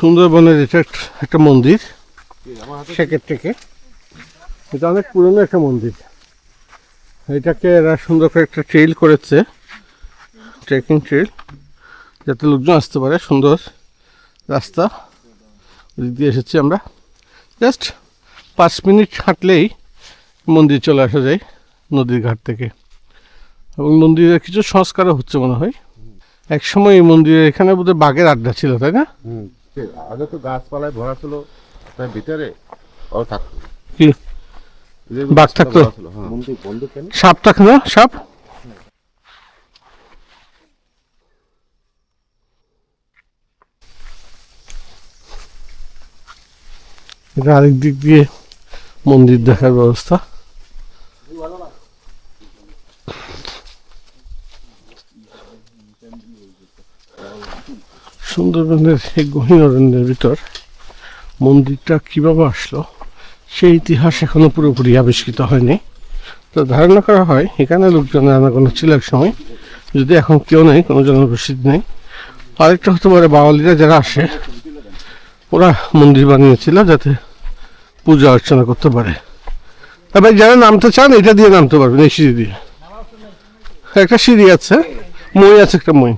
সুন্দরবনের এটা একটা- মন্দির শেখের থেকে। এটা অনেক পুরনো একটা মন্দির। এটাকে এরা সুন্দর করে একটা ট্রেল করেছে, ট্রেকিং ট্রেল যাতে লোকজন আসতে পারে, সুন্দর রাস্তা। ওদিক দিয়ে এসেছি আমরা। জাস্ট পাঁচ মিনিট হাঁটলেই মন্দির চলে আসা যায়, নদীর ঘাট থেকে। এবং মন্দিরের কিছু সংস্কারও হচ্ছে মনে হয়। এক সময় এই মন্দিরের এখানে বোধহয় বাঘের আড্ডা ছিল, তাই না? আগে তো গাছপালায় ভরা ছিল তার ভিতরে ও থাকতো। বাঘ থাকতো? হ্যাঁ। মন্দির বন্ধ কেন? সাপ থাকে না? সাপ? এটা আরেক দিক দিয়ে মন্দির দেখার ব্যবস্থা। সুন্দরবনের এই গহীন অরণ্যের ভিতর মন্দিরটা কীভাবে আসলো, সেই ইতিহাস এখনও পুরোপুরি আবিষ্কৃত হয়নি। তো ধারণা করা হয়, এখানে লোকজনের আনাগোনা ছিল এক সময়, যদি এখন কেউ নেই, কোনো জনপ্রসিদ্ধি নেই। আরেকটা হতে পারে বাঙালিরা যারা আসে, ওরা মন্দির বানিয়েছিল যাতে পূজা অর্চনা করতে পারে। তবে যারা নামতে চান, এটা দিয়ে নামতে পারবেন, এই সিঁড়ি দিয়ে। একটা সিঁড়ি আছে মই আছে একটা মই।